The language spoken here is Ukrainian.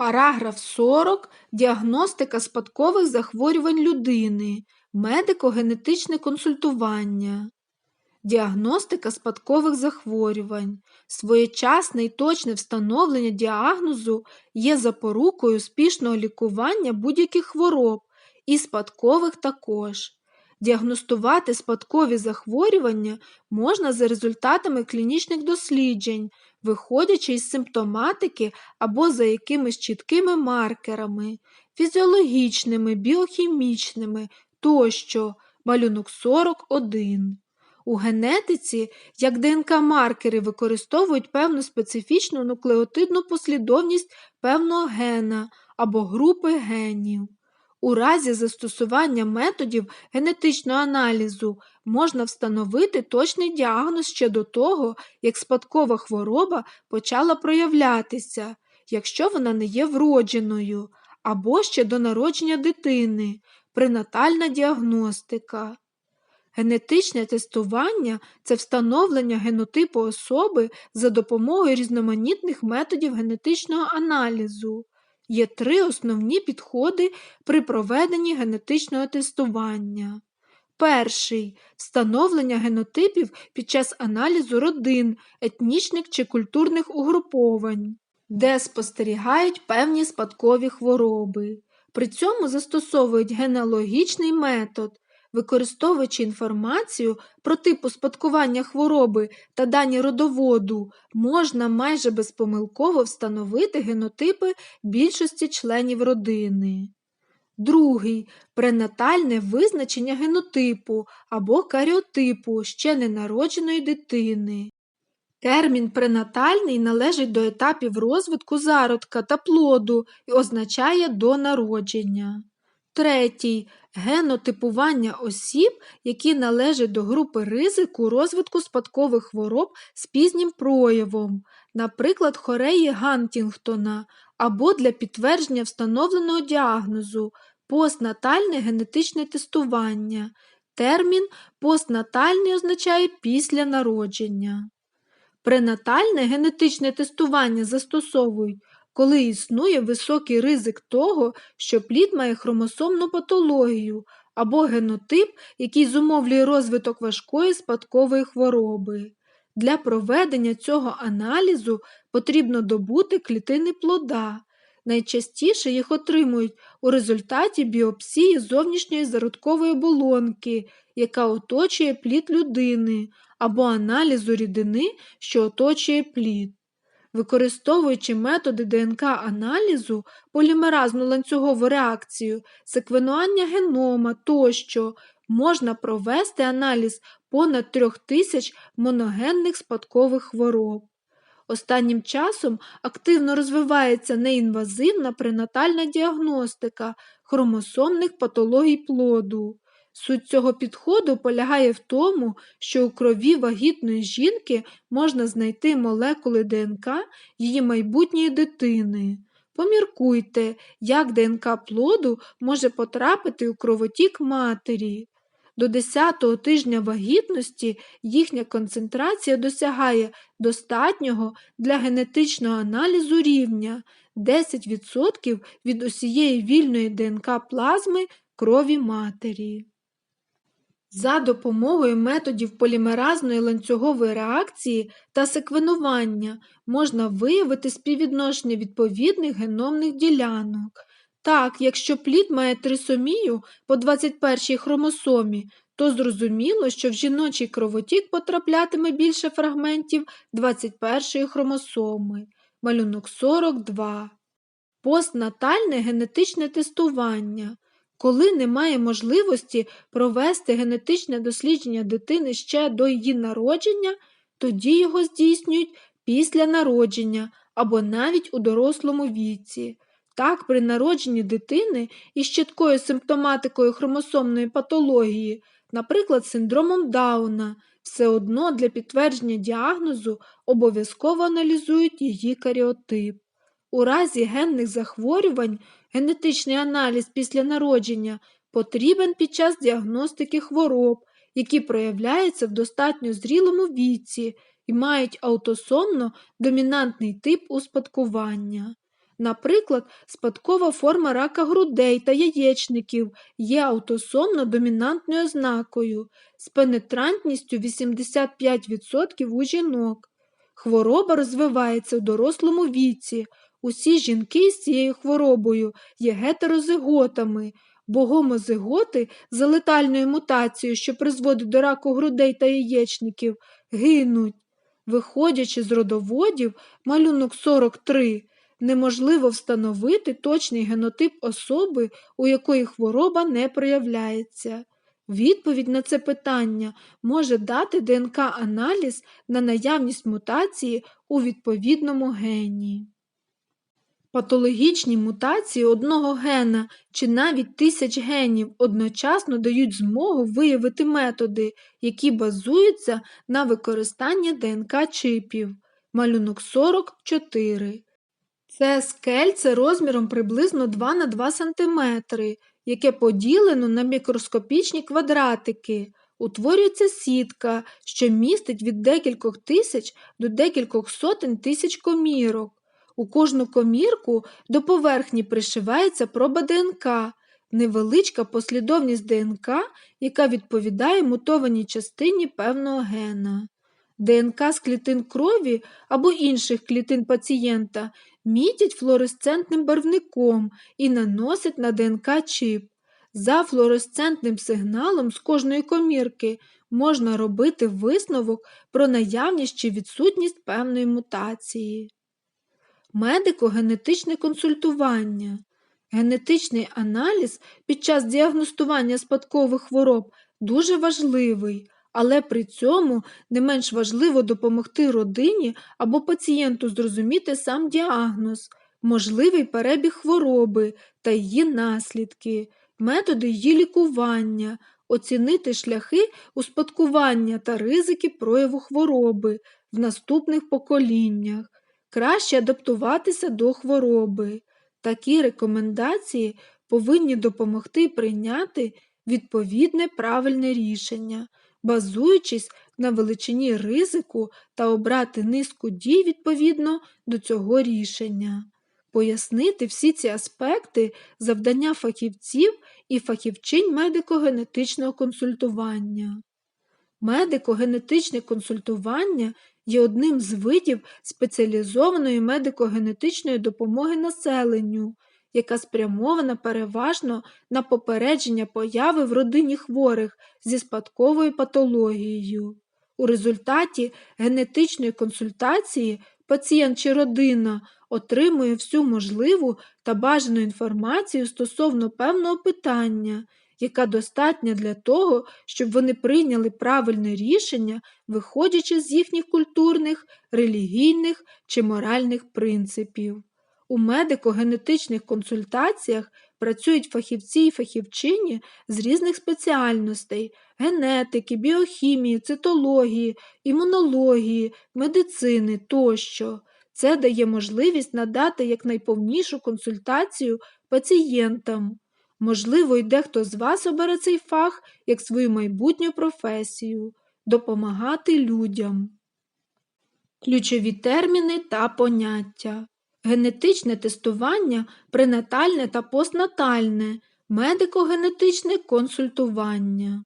Параграф 40. Діагностика спадкових захворювань людини. Медико-генетичне консультування. Діагностика спадкових захворювань. Своєчасне і точне встановлення діагнозу є запорукою успішного лікування будь-яких хвороб, і спадкових також. Діагностувати спадкові захворювання можна за результатами клінічних досліджень, виходячи із симптоматики або за якимись чіткими маркерами, фізіологічними, біохімічними тощо, малюнок 41. У генетиці, як ДНК-маркери використовують певну специфічну нуклеотидну послідовність певного гена або групи генів. У разі застосування методів генетичного аналізу можна встановити точний діагноз ще до того, як спадкова хвороба почала проявлятися, якщо вона не є вродженою, або ще до народження дитини, пренатальна діагностика. Генетичне тестування це встановлення генотипу особи за допомогою різноманітних методів генетичного аналізу. Є три основні підходи при проведенні генетичного тестування. Перший встановлення генотипів під час аналізу родин, етнічних чи культурних угруповань, де спостерігають певні спадкові хвороби. При цьому застосовують генеалогічний метод, Використовуючи інформацію про тип успадкування хвороби та дані родоводу, можна майже безпомилково встановити генотипи більшості членів родини. Другий пренатальне визначення генотипу або каріотипу ще ненародженої дитини. Термін пренатальний належить до етапів розвитку зародка та плоду і означає до народження. Третій генотипування осіб, які належать до групи ризику розвитку спадкових хвороб з пізнім проявом, наприклад, хореї Гантінгтона, або для підтвердження встановленого діагнозу, постнатальне генетичне тестування. Термін постнатальний означає після народження. Пренатальне генетичне тестування застосовують коли існує високий ризик того, що плід має хромосомну патологію або генотип, який зумовлює розвиток важкої спадкової хвороби. Для проведення цього аналізу потрібно добути клітини плода. Найчастіше їх отримують у результаті біопсії зовнішньої зародкової оболонки, яка оточує плід людини, або аналізу рідини, що оточує плід. Використовуючи методи ДНК-аналізу, полімеразну ланцюгову реакцію, секвенування генома тощо, можна провести аналіз понад трьох тисяч моногенних спадкових хвороб. Останнім часом активно розвивається неінвазивна пренатальна діагностика хромосомних патологій плоду. Суть цього підходу полягає в тому, що у крові вагітної жінки можна знайти молекули ДНК її майбутньої дитини. Поміркуйте, як ДНК плоду може потрапити у кровотік матері. До 10-го тижня вагітності їхня концентрація досягає достатнього для генетичного аналізу рівня 10% від усієї вільної ДНК плазми крові матері. За допомогою методів полімеразної ланцюгової реакції та секвенування можна виявити співвідношення відповідних геномних ділянок. Так, якщо плід має трисомію по 21 хромосомі, то зрозуміло, що в жіночий кровотік потраплятиме більше фрагментів 21-ї хромосоми. Малюнок 42. Постнатальне генетичне тестування. Коли немає можливості провести генетичне дослідження дитини ще до її народження, тоді його здійснюють після народження або навіть у дорослому віці. Так, при народженні дитини із чіткою симптоматикою хромосомної патології, наприклад, синдромом Дауна, все одно для підтвердження діагнозу обов'язково аналізують її каріотип. У разі генних захворювань генетичний аналіз після народження потрібен під час діагностики хвороб, які проявляються в достатньо зрілому віці і мають аутосомно домінантний тип успадкування. Наприклад, спадкова форма рака грудей та яєчників є аутосомно домінантною ознакою з пенетрантністю 85% у жінок. Хвороба розвивається у дорослому віці. Усі жінки з цією хворобою є гетерозиготами, бо гомозиготи за летальною мутацією, що призводить до раку грудей та яєчників, гинуть. Виходячи з родоводів, малюнок 43, неможливо встановити точний генотип особи, у якої хвороба не проявляється. Відповідь на це питання може дати ДНК-аналіз на наявність мутації у відповідному гені. Патологічні мутації одного гена чи навіть тисяч генів одночасно дають змогу виявити методи, які базуються на використанні ДНК-чипів. Малюнок 44. Це скельце розміром приблизно 2 на 2 см, яке поділено на мікроскопічні квадратики. Утворюється сітка, що містить від декількох тисяч до декількох сотень тисяч комірок. У кожну комірку до поверхні пришивається проба ДНК, невеличка послідовність ДНК, яка відповідає мутованій частині певного гена. ДНК з клітин крові або інших клітин пацієнта мітять флуоресцентним барвником і наносять на ДНК чип. За флуоресцентним сигналом з кожної комірки можна робити висновок про наявність чи відсутність певної мутації. Медико-генетичне консультування. Генетичний аналіз під час діагностування спадкових хвороб дуже важливий, але при цьому не менш важливо допомогти родині або пацієнту зрозуміти сам діагноз, можливий перебіг хвороби та її наслідки, методи її лікування, оцінити шляхи успадкування та ризики прояву хвороби в наступних поколіннях краще адаптуватися до хвороби. Такі рекомендації повинні допомогти прийняти відповідне правильне рішення, базуючись на величині ризику та обрати низку дій відповідно до цього рішення. Пояснити всі ці аспекти завдання фахівців і фахівчинь медико-генетичного консультування. Медико-генетичне консультування є одним з видів спеціалізованої медико-генетичної допомоги населенню, яка спрямована переважно на попередження появи в родині хворих зі спадковою патологією. У результаті генетичної консультації пацієнт чи родина отримує всю можливу та бажану інформацію стосовно певного питання яка достатня для того, щоб вони прийняли правильне рішення, виходячи з їхніх культурних, релігійних чи моральних принципів. У медико-генетичних консультаціях працюють фахівці і фахівчині з різних спеціальностей генетики, біохімії, цитології, імунології, медицини тощо. Це дає можливість надати якнайповнішу консультацію пацієнтам. Можливо, й дехто з вас обере цей фах як свою майбутню професію допомагати людям. Ключові терміни та поняття. Генетичне тестування, пренатальне та постнатальне, медико-генетичне консультування.